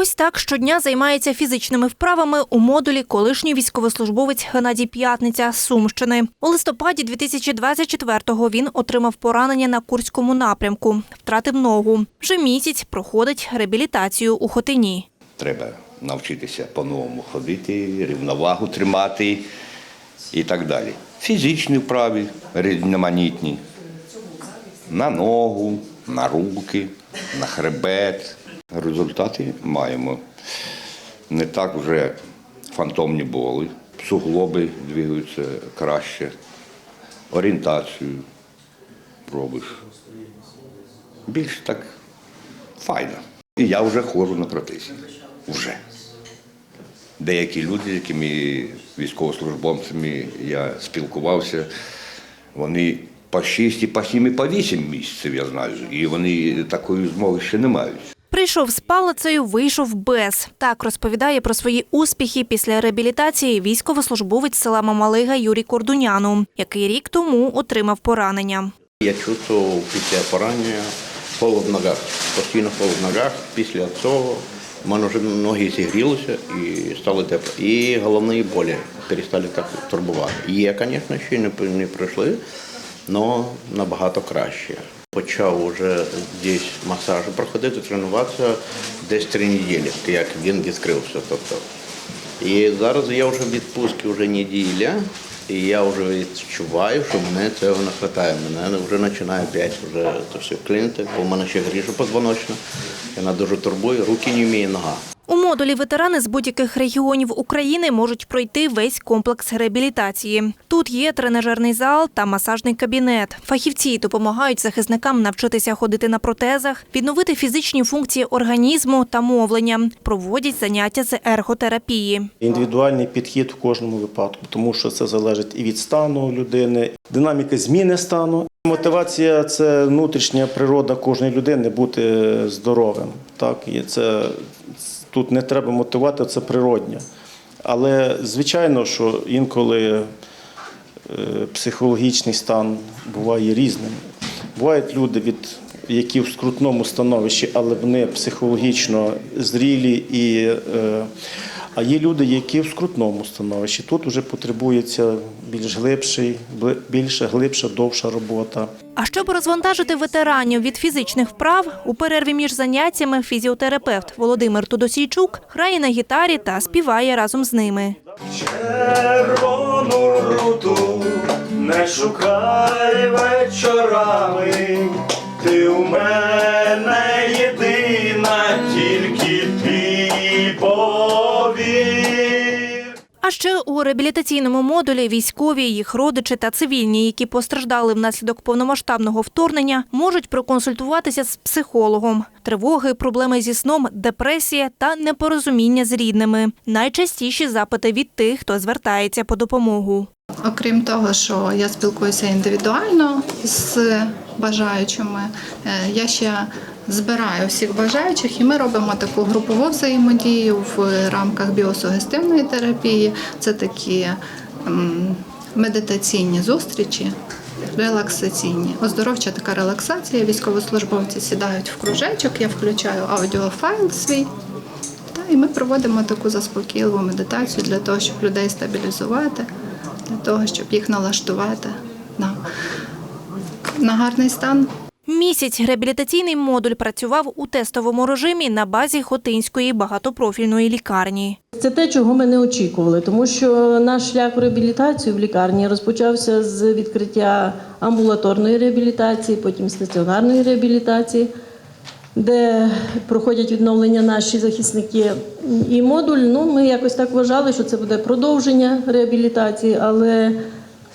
Ось так щодня займається фізичними вправами у модулі колишній військовослужбовець Геннадій П'ятниця з Сумщини. У листопаді 2024-го він отримав поранення на Курському напрямку, втратив ногу. Вже місяць проходить реабілітацію у Хотині. Треба навчитися по-новому ходити, рівновагу тримати і так далі. Фізичні вправи різноманітні. На ногу, на руки, на хребет. Результати маємо. Не так вже фантомні боли, суглоби двигаються краще, орієнтацію робиш. Більш так файно. І я вже ходжу на протезі. Вже. Деякі люди, з якими військовослужбовцями я спілкувався, вони по 6, по 7, і по 8 місяців, я знаю, і вони такої змоги ще не мають. Прийшов з палицею, вийшов без. Так розповідає про свої успіхи після реабілітації військовослужбовець села Мамалига Юрій Кордуняну, який рік тому отримав поранення. Я чувствував після поранення холод в ногах, постійно холод в ногах. Після цього в мене вже ноги зігрілися і стало тепло. І головні болі перестали так турбувати. Є, звісно, ще не, не пройшли, але набагато краще. Почав вже десь масаж проходити, тренуватися десь три неділі, як він відкрився. Тобто. І зараз я вже в відпустці вже неділя, і я вже відчуваю, що мене цього не вистачає. Мене вже починає опять вже це все клинити, бо в мене ще гріша позвоночна. Вона дуже турбує, руки не вміє, нога. Модулі ветерани з будь-яких регіонів України можуть пройти весь комплекс реабілітації. Тут є тренажерний зал та масажний кабінет. Фахівці допомагають захисникам навчитися ходити на протезах, відновити фізичні функції організму та мовлення, проводять заняття з ерготерапії. Індивідуальний підхід в кожному випадку, тому що це залежить і від стану людини, динаміки зміни стану. Мотивація це внутрішня природа кожної людини бути здоровим. Так, і це тут не треба мотивувати, це природньо. Але звичайно, що інколи е, психологічний стан буває різним. Бувають люди, від, які в скрутному становищі, але вони психологічно зрілі, і, е, а є люди, які в скрутному становищі. Тут вже потребується більш глибший, більша, глибша, довша робота. А щоб розвантажити ветеранів від фізичних вправ, у перерві між заняттями фізіотерапевт Володимир Тодосійчук грає на гітарі та співає разом з ними. Червону руту не шукай вечорами, ти у мене єдина, тільки ти повір. А ще у реабілітаційному модулі військові, їх родичі та цивільні, які постраждали внаслідок повномасштабного вторгнення, можуть проконсультуватися з психологом. Тривоги, проблеми зі сном, депресія та непорозуміння з рідними. Найчастіші запити від тих, хто звертається по допомогу. Окрім того, що я спілкуюся індивідуально з бажаючими, е, я ще збираю всіх бажаючих, і ми робимо таку групову взаємодію в рамках біосугестивної терапії. Це такі медитаційні зустрічі. Релаксаційні, оздоровча така релаксація. Військовослужбовці сідають в кружечок, я включаю аудіофайл свій. Та, і ми проводимо таку заспокійливу медитацію для того, щоб людей стабілізувати, для того, щоб їх налаштувати на, на гарний стан. Місяць реабілітаційний модуль працював у тестовому режимі на базі Хотинської багатопрофільної лікарні. Це те, чого ми не очікували, тому що наш шлях в реабілітацію в лікарні розпочався з відкриття амбулаторної реабілітації, потім стаціонарної реабілітації, де проходять відновлення наші захисники. І модуль, ну ми якось так вважали, що це буде продовження реабілітації, але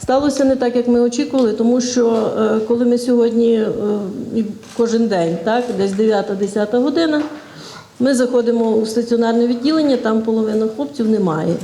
сталося не так, як ми очікували, тому що е, коли ми сьогодні е, кожен день, так, десь 9-10 година. Ми заходимо у стаціонарне відділення, там половина хлопців немає.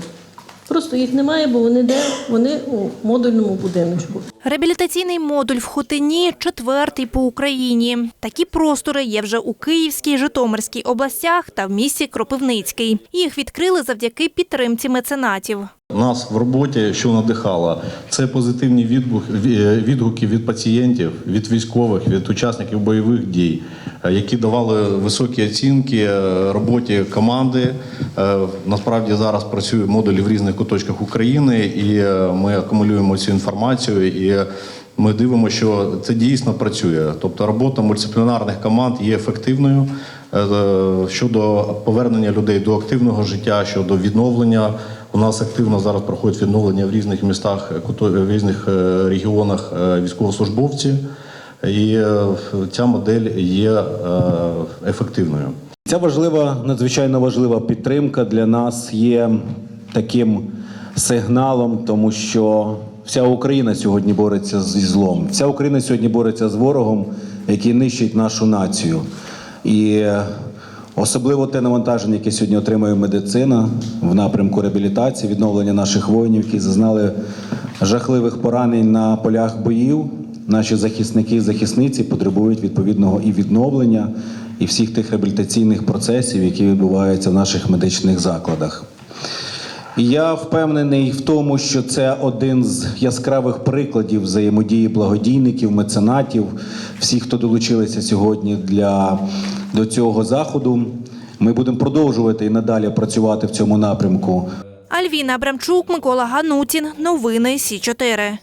Просто їх немає, бо вони де? Вони у модульному будиночку. Реабілітаційний модуль в Хотині четвертий по Україні. Такі простори є вже у Київській, Житомирській областях та в місті Кропивницький. Їх відкрили завдяки підтримці меценатів. Нас в роботі, що надихало, це позитивні відгук- відгуки від пацієнтів, від військових, від учасників бойових дій, які давали високі оцінки е, роботі команди. Е, Насправді зараз працює модулі в різних куточках України, і е, ми акумулюємо цю інформацію. І ми дивимося, що це дійсно працює. Тобто робота мультидисциплінарних команд є ефективною е, щодо повернення людей до активного життя, щодо відновлення. У нас активно зараз проходить відновлення в різних містах, е, в різних е, регіонах е, військовослужбовці, і е, ця модель є е, ефективною. Ця важлива, надзвичайно важлива підтримка для нас є таким сигналом, тому що вся Україна сьогодні бореться зі злом. Вся Україна сьогодні бореться з ворогом, який нищить нашу націю. І особливо те навантаження, яке сьогодні отримує медицина в напрямку реабілітації, відновлення наших воїнів, які зазнали жахливих поранень на полях боїв. Наші захисники і захисниці потребують відповідного і відновлення, і всіх тих реабілітаційних процесів, які відбуваються в наших медичних закладах. Я впевнений в тому, що це один з яскравих прикладів взаємодії благодійників, меценатів, всіх, хто долучилися сьогодні для, до цього заходу. Ми будемо продовжувати і надалі працювати в цьому напрямку. Альвіна Абрамчук, Микола Ганутін. Новини Сі 4